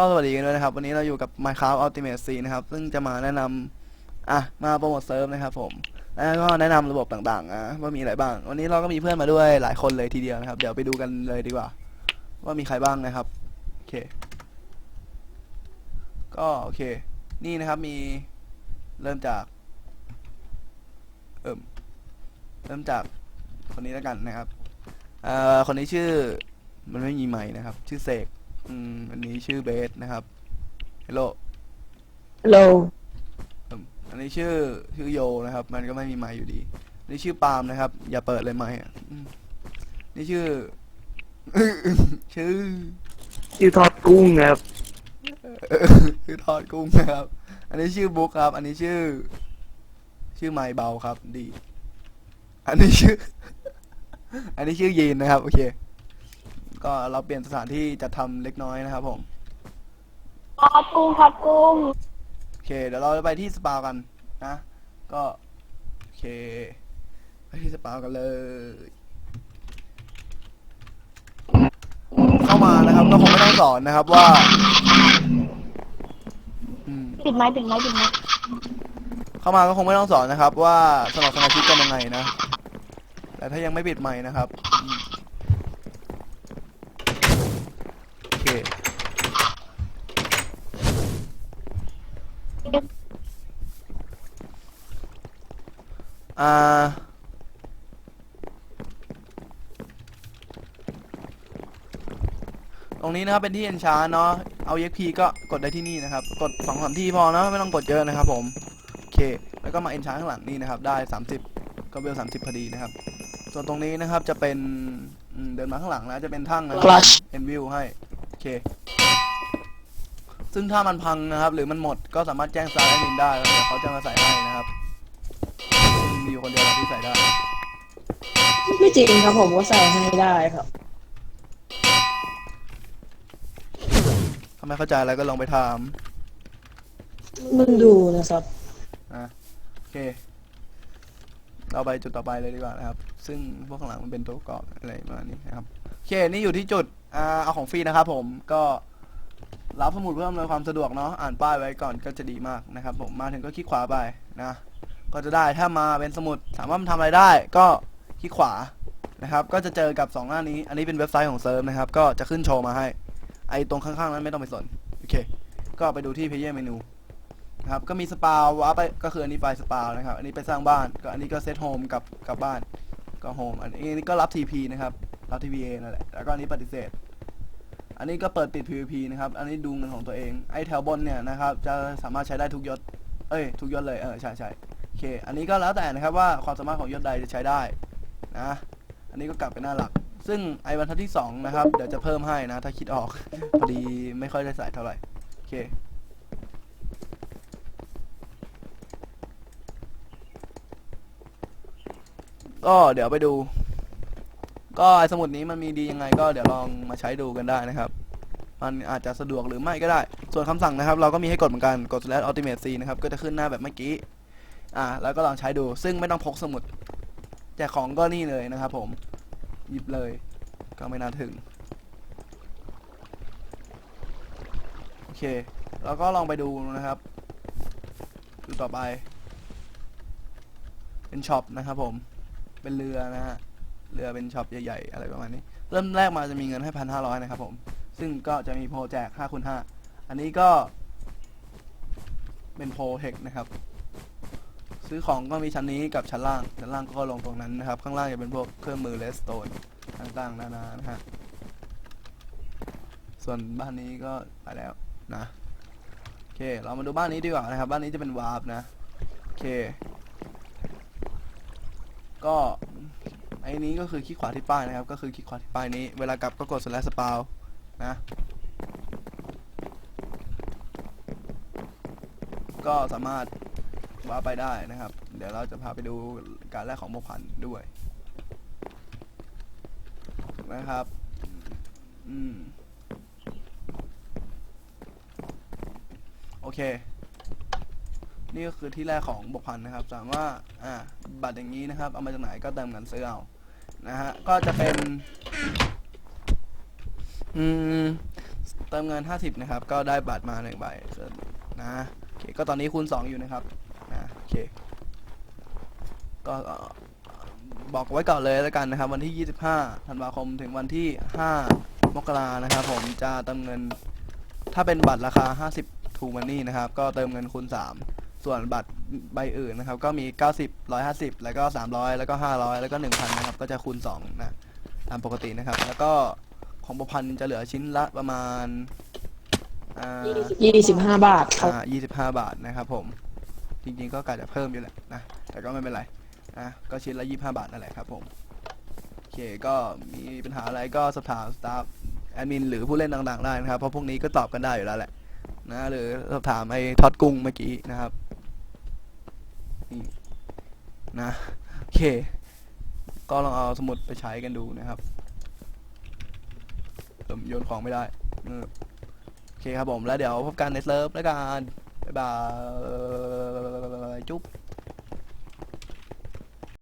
ก็สวัสดีกันด้วยนะครับ วันนี้เราอยู่กับ Minecraft Ultimate C นะครับ ซึ่งจะมาแนะนำอะ มาโปรโมทเซิร์ฟนะครับผม แล้วก็แนะนำระบบต่างๆนะว่ามีอะไรบ้าง วันนี้เราก็มีเพื่อนมาด้วยหลายคนเลยทีเดียวนะครับ เดี๋ยวไปดูกันเลยดีกว่า ว่ามีใครบ้างนะครับ โอเค ก็โอเค นี่นะครับมีเริ่มจาก เอิ่มเริ่มจากคนนี้แล้วกันนะครับ เอ่อ คนนี้ชื่อ มันไม่มีไม้นะครับ ชื่อเสก อืมอันนี้ชื่อเบสนะครับฮัลโหลโลอืมอันนี้ชื่อชื่อโยนะครับ มันก็ไม่มีไม้อยู่ดีอันนี้ชื่อปาล์มนะครับ อย่าเปิดเลยไม้อะอืมนี่ชื่อ ชื่อ ชื่อทอดกุ้งครับชื่อทอดกุ้งนะครับ อันนี้ชื่อบุ๊กครับ อันนี้ชื่อ ชื่อไม้เบาครับ ดี อันนี้ชื่อ อันนี้ชื่อยีนนะครับ โอเค ก็เราเปลี่ยนสถานที่จะทำเล็กน้อยนะครับผมทอดกุ้งทอดกุ้งโอเค เดี๋ยวเราจะไปที่สปากันนะ ก็โอเค ไปที่สปากันเลย เข้ามานะครับก็คงไม่ต้องสอนนะครับว่า อืมปิดไม้ปิดไม้ปิดไม้เข้ามาก็คงไม่ต้องสอนนะครับ ว่าสมัครสมาชิกกันยังไงนะ แต่ถ้ายังไม่ปิดไมค์นะครับอืมโอเค อ่า ตรงนี้นะครับเป็นที่เอนชาเนาะ เอา EXP ก็กดได้ที่นี่นะครับ กดสองสามที่พอเนาะไม่ต้องกดเยอะนะครับผม โอเค แล้วก็มาเอนชาข้างหลังนี่นะครับ ได้ 30 ก็เวล30พอดีนะครับ ส่วนตรงนี้นะครับจะเป็นอืมเดินมาข้างหลังนะจะเป็นทั้งนะ Clutch เอ็นวิวให้ โอเค ซึ่งถ้ามันพังนะครับ หรือมันหมดก็สามารถแจ้งสายแอดมินได้แล้วเดี๋ยวเขาจะมาใส่ให้นะครับมีอยู่คนเดียวที่ใส่ได้ ไม่จริงครับผมก็ใส่ให้ได้ครับ ถ้าไม่เข้าใจอะไรก็ลองไปถามมึงดูนะครับ อะโอเค เราไปจุดต่อไปเลยดีกว่านะครับ ซึ่งพวกข้างหลังมันเป็นตัวประกอบอะไรประมาณนี้นะครับ โอเค นี่อยู่ที่จุดอ่าเอาของฟรีนะครับผม ก็ รับสมุดเพื่ออำนวยความสะดวกเนาะอ่านป้ายไว้ก่อนก็จะดีมากนะครับผมมาถึงก็คลิกขวาไปนะก็จะได้ถ้ามาเป็นสมุดถามว่ามันทำอะไรได้ ก็คลิกขวานะครับ ก็จะเจอกับสองหน้านี้ อันนี้เป็นเว็บไซต์ของเซิร์ฟนะครับ ก็จะขึ้นโชว์มาให้ ไอตรงข้างๆ นั้นไม่ต้องไปสน โอเค ก็ไปดูที่ Player Menu นะครับ ก็มีสปาววาไป ก็คืออันนี้ไฟล์สปาวนะครับ อันนี้ไปสร้างบ้าน ก็อันนี้ก็เซตโฮมกับกับบ้าน ก็โฮม อันนี้ก็รับ TP นะครับ รับ TVA นั่นแหละ แล้วก็อันนี้ปฏิเสธ อันนี้ก็เปิดปิด PVP นะครับ อันนี้ดูเงินของตัวเอง ไอ้แถวบนเนี่ยนะครับ จะสามารถใช้ได้ทุกยศ เอ้ย ทุกยศเลย เออ ใช่ใช่โอเค อันนี้ก็แล้วแต่นะครับว่าความสามารถของยศใดจะใช้ได้นะ อันนี้ก็กลับไปหน้าหลัก ซึ่งไอ้บรรทัดที่สองนะครับ เดี๋ยวจะเพิ่มให้นะ ถ้าคิดออก พอดีไม่ค่อยได้ใส่เท่าไหร่ โอเคก็เดี๋ยวไปดู ก็ไอสมุดนี้มันมีดียังไง ก็เดี๋ยวลองมาใช้ดูกันได้นะครับ มันอาจจะสะดวกหรือไม่ก็ได้ ส่วนคำสั่งนะครับ เราก็มีให้กดเหมือนกัน กด slash ultimate c นะครับ ก็จะขึ้นหน้าแบบเมื่อกี้ อ่า แล้วก็ลองใช้ดู ซึ่งไม่ต้องพกสมุดแจกของก็นี่เลยนะครับผม หยิบเลย ก็ไม่น่าถึง โอเค แล้วก็ลองไปดูนะครับ ดูต่อไป เป็นช็อปนะครับผม เป็นเรือนะฮะ เรือเป็นช็อปใหญ่ๆ อะไรประมาณนี้ เริ่มแรกมาจะมีเงินให้พันห้าร้อยนะครับผม ซึ่งก็จะมีโปรแจกห้าคูณห้าอันนี้ก็ เป็นโปรเทคนะครับ ซื้อของก็มีชั้นนี้กับชั้นล่าง ชั้นล่างก็ลงตรงนั้นนะครับ ข้างล่างจะเป็นพวกเครื่องมือเลสโตนต่างๆ นานานะฮะ ส่วนบ้านนี้ก็ไปแล้วนะโอเค เรามาดูบ้านนี้ดีกว่านะครับ บ้านนี้จะเป็นวาร์ปนะ โอเค ก็ อ้นี้ก็คือคลิกขวาที่ป้ายนะครับ ก็คือคลิกขวาที่ป้ายนี้ เวลากลับก็กด slash spawn นะ ก็สามารถว้าไปได้นะครับ เดี๋ยวเราจะพาไปดูการแลกของโมพันด้วยถูกไหมครับ อืม โอเค นี่ก็คือที่แรกของบกพันนะครับ สามารถว่าอ่า บัตรอย่างนี้นะครับ เอามาจากไหนก็เติมเงินซื้อเอา นะฮะ ก็จะเป็น อืม เติมเงิน 50 นะครับ ก็ได้บัตรมาหนึ่งใบนะโอเคก็ตอนนี้คูณ 2 อยู่นะครับนะโอเค ก็บอกไว้ก่อนเลยแล้วกันนะครับ วันที่ 25 ธันวาคมถึงวันที่ 5 มกรานะครับ ผมจะเติมเงิน ถ้าเป็นบัตรราคา 50ทูมันนี่นะครับ ก็เติมเงินคูณ 3 ส่วนบัตรใบอื่นนะครับ ก็มี 90 150 แล้วก็ 300 แล้วก็ 500 แล้วก็ 1,000 นะครับ ก็จะคูณ 2 นะ ตามปกตินะครับ แล้วก็ของประพันธ์จะเหลือชิ้นละประมาณอ่ายี่สิบห้าบาทครับ อ่ายี่สิบห้าบาทนะครับผม จริงๆ ก็กะจะเพิ่มอยู่แหละนะ แต่ก็ไม่เป็นไรนะก็ชิ้นละยี่ห้าบาทนั่นแหละครับผม โอเค ก็มีปัญหาอะไรก็สอบถามสตาฟแอดมินหรือผู้เล่นต่างๆได้นะครับ เพราะพวกนี้ก็ตอบกันได้อยู่แล้วแหละนะหรือสอบถามไอ้ทอดกุ้งเมื่อกี้นะครับ นี่นะโอเค ก็ลองเอาสมุดไปใช้กันดูนะครับผมโยนของไม่ได้โอเคครับผมแล้วเดี๋ยวพบกันในเซิร์ฟแล้วกันบ๊ายบายจุ๊บ